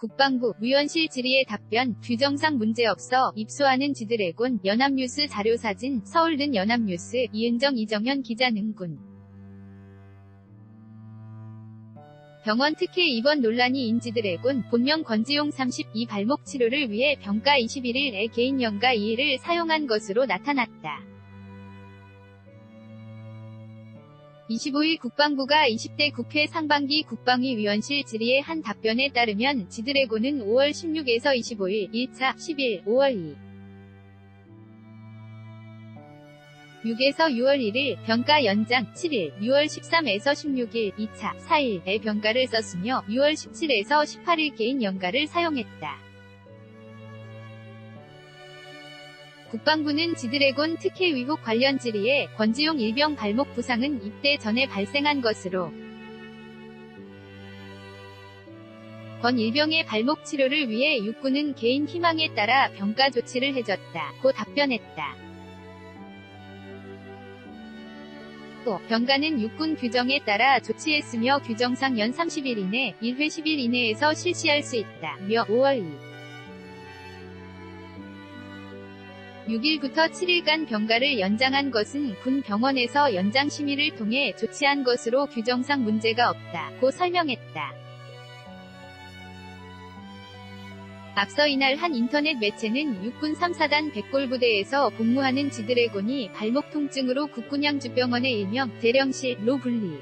국방부 무연실 질의의 답변 규정상 문제없어 입수하는 지드래곤 연합뉴스 자료사진 서울는 연합뉴스 이은정 이정현 기자 능군 병원 특혜 입원 논란이 인지드래곤 본명 권지용 32 발목 치료를 위해 병가 21일에 개인 연가 2일을 사용한 것으로 나타났다. 25일 국방부가 20대 국회 상반기 국방위 위원실 질의의 한 답변에 따르면 지드래곤은 5월 16에서 25일 1차, 10일, 5월 2. 6에서 6월 1일 병가 연장 7일, 6월 13에서 16일 2차, 4일에 병가를 썼으며 6월 17에서 18일 개인 연가를 사용했다. 국방부는 지드래곤 특혜 의혹 관련 질의에 권지용 일병 발목 부상은 입대 전에 발생한 것으로 권 일병의 발목 치료를 위해 육군은 개인 희망에 따라 병가 조치를 해줬다. 고 답변했다. 또 병가는 육군 규정에 따라 조치했으며 규정상 연 30일 이내 1회 10일 이내에서 실시할 수 있다. 며 5월 2. 6일부터 7일간 병가를 연장한 것은 군 병원에서 연장 심의를 통해 조치한 것으로 규정상 문제가 없다. 고 설명했다. 앞서 이날 한 인터넷 매체는 육군 3사단 백골부대에서 복무하는 지드래곤이 발목 통증으로 국군양주병원에 일명 대령실로 분리.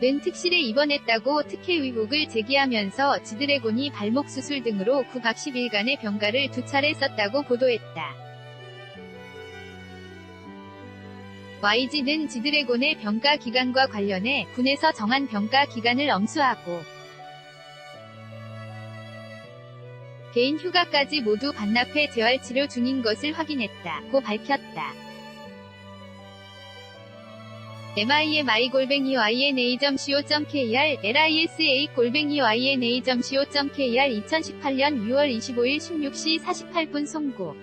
는 특실에 입원했다고 특혜 의혹을 제기하면서 지드래곤이 발목 수술 등으로 9박 10일간의 병가를 두 차례 썼다고 보도했다. YG는 지드래곤의 병가 기간과 관련해 군에서 정한 병가 기간을 엄수하고 개인 휴가까지 모두 반납해 재활치료 중인 것을 확인했다고 밝혔다. mimi-ynA.co.kr, lisa-yna.co.kr 2018년 6월 25일 16시 48분 송구